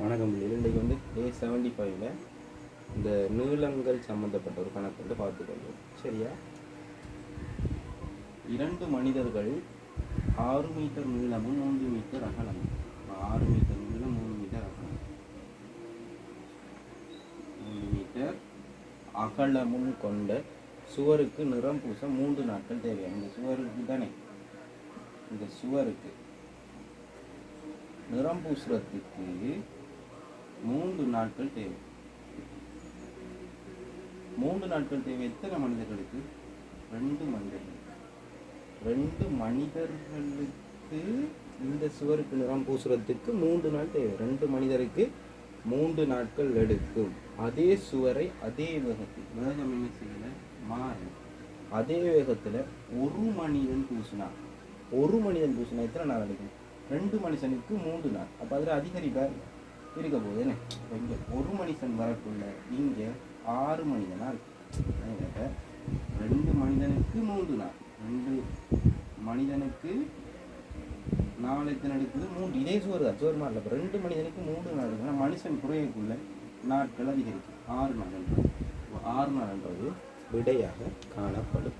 வணக்கம். இன்றைக்கு வந்து டே செவன்டி ஃபைவ்ல இந்த நீளங்கள் சம்மந்தப்பட்ட ஒரு கணக்கு வந்து பார்த்துக்கொள்வோம். சரியா? இரண்டு மனிதர்கள் ஆறு மீட்டர் நீளமும் மூன்று மீட்டர் அகலமும். ஆறு மீட்டர் நீளம் மூணு மீட்டர் அகலம். மூணு மீட்டர் அகலமும் கொண்ட சுவருக்கு நிறம் பூச மூன்று நாட்கள் தேவை இந்த சுவருக்கு தானே? இந்த சுவருக்கு நிறம் பூசுறதுக்கு மூன்று நாட்கள் தேவை. மூன்று நாட்கள் தேவை எத்தனை மனிதர்களுக்கு? ரெண்டு மனிதர்கள். ரெண்டு மனிதர்களுக்கு இந்த சுவருக்கு நிறம் பூசுறதுக்கு மூன்று நாள் தேவை. ரெண்டு மனிதருக்கு மூன்று நாட்கள் எடுக்கும். அதே சுவரை அதே வேகத்தில் வேகம் என்ன செய்யல? மாறும். அதே வேகத்தில் ஒரு மனிதன் பூசினா ஒரு மனிதன் பூசினா எத்தனை நாள் எடுக்கும்? ரெண்டு மனுஷனுக்கு மூன்று நாள். அப்போ அதில் அதிகரிப்பா இருக்க போகுது என்ன? இப்போ இங்கே ஒரு மனுஷன் வரக்குள்ள இங்கே ஆறு மனிதனா இருக்கு ரெண்டு மனிதனுக்கு மூன்று நாள். ரெண்டு மனிதனுக்கு நாலு எத்தனை எடுக்குது மூன்று. இதே சோறு தான். சோறு மாதிரி இல்லை ரெண்டு மனிதனுக்கு மூன்று நாள் இருக்குன்னா மனுஷன் குறையக்குள்ள நாட்கள் அதிகரிக்கும். ஆறு நாள்ன்றது ஆறு நாள்ன்றது விடையாக காணப்படும்.